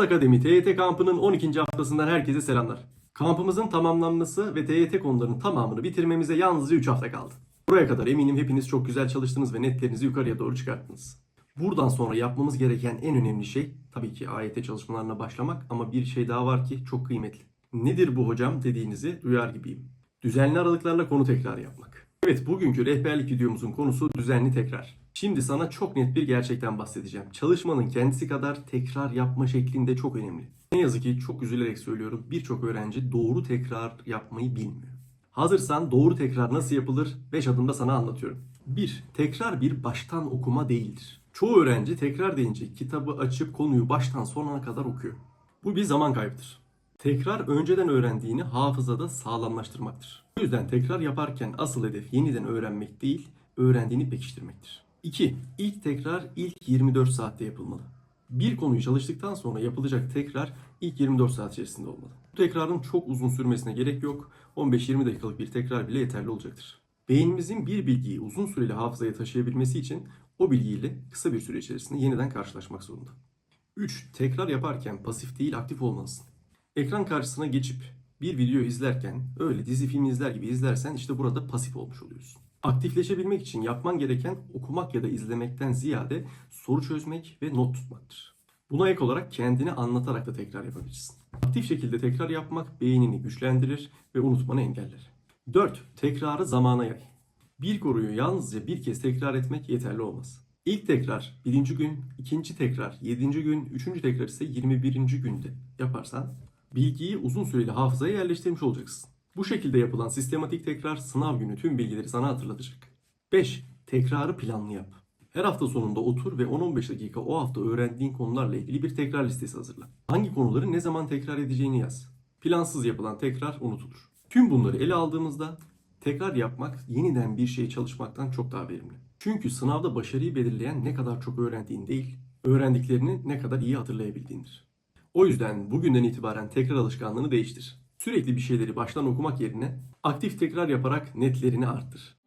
Akademi TYT kampının 12. haftasından herkese selamlar. Kampımızın tamamlanması ve TYT konularının tamamını bitirmemize yalnızca 3 hafta kaldı. Buraya kadar eminim hepiniz çok güzel çalıştınız ve netlerinizi yukarıya doğru çıkarttınız. Buradan sonra yapmamız gereken en önemli şey tabii ki AYT çalışmalarına başlamak ama bir şey daha var ki çok kıymetli. Nedir bu hocam dediğinizi duyar gibiyim. Düzenli aralıklarla konu tekrar yapmak. Evet bugünkü rehberlik videomuzun konusu düzenli tekrar. Şimdi sana çok net bir gerçekten bahsedeceğim. Çalışmanın kendisi kadar tekrar yapma şeklinde çok önemli. Ne yazık ki çok üzülerek söylüyorum birçok öğrenci doğru tekrar yapmayı bilmiyor. Hazırsan doğru tekrar nasıl yapılır 5 adımda sana anlatıyorum. 1. Tekrar bir baştan okuma değildir. Çoğu öğrenci tekrar deyince kitabı açıp konuyu baştan sonuna kadar okuyor. Bu bir zaman kaybıdır. Tekrar önceden öğrendiğini hafızada sağlamlaştırmaktır. Bu yüzden tekrar yaparken asıl hedef yeniden öğrenmek değil, öğrendiğini pekiştirmektir. 2. İlk tekrar ilk 24 saatte yapılmalı. Bir konuyu çalıştıktan sonra yapılacak tekrar ilk 24 saat içerisinde olmalı. Bu tekrarın çok uzun sürmesine gerek yok. 15-20 dakikalık bir tekrar bile yeterli olacaktır. Beynimizin bir bilgiyi uzun süreli hafızaya taşıyabilmesi için o bilgiyle kısa bir süre içerisinde yeniden karşılaşmak zorunda. 3. Tekrar yaparken pasif değil aktif olmalısın. Ekran karşısına geçip bir video izlerken öyle dizi film izler gibi izlersen işte burada pasif olmuş oluyorsun. Aktifleşebilmek için yapman gereken okumak ya da izlemekten ziyade soru çözmek ve not tutmaktır. Buna ek olarak kendini anlatarak da tekrar yapabilirsin. Aktif şekilde tekrar yapmak beynini güçlendirir ve unutmanı engeller. 4. Tekrarı zamana yay. Bir konuyu yalnızca bir kez tekrar etmek yeterli olmaz. İlk tekrar birinci gün, ikinci tekrar yedinci gün, üçüncü tekrar ise 21. günde yaparsan bilgiyi uzun süreli hafızaya yerleştirmiş olacaksın. Bu şekilde yapılan sistematik tekrar sınav günü tüm bilgileri sana hatırlatacak. 5. Tekrarı planlı yap. Her hafta sonunda otur ve 10-15 dakika o hafta öğrendiğin konularla ilgili bir tekrar listesi hazırla. Hangi konuları ne zaman tekrar edeceğini yaz. Plansız yapılan tekrar unutulur. Tüm bunları ele aldığımızda tekrar yapmak yeniden bir şey çalışmaktan çok daha verimli. Çünkü sınavda başarıyı belirleyen ne kadar çok öğrendiğin değil, öğrendiklerini ne kadar iyi hatırlayabildiğindir. O yüzden bugünden itibaren tekrar alışkanlığını değiştir. Sürekli bir şeyleri baştan okumak yerine aktif tekrar yaparak netlerini arttır.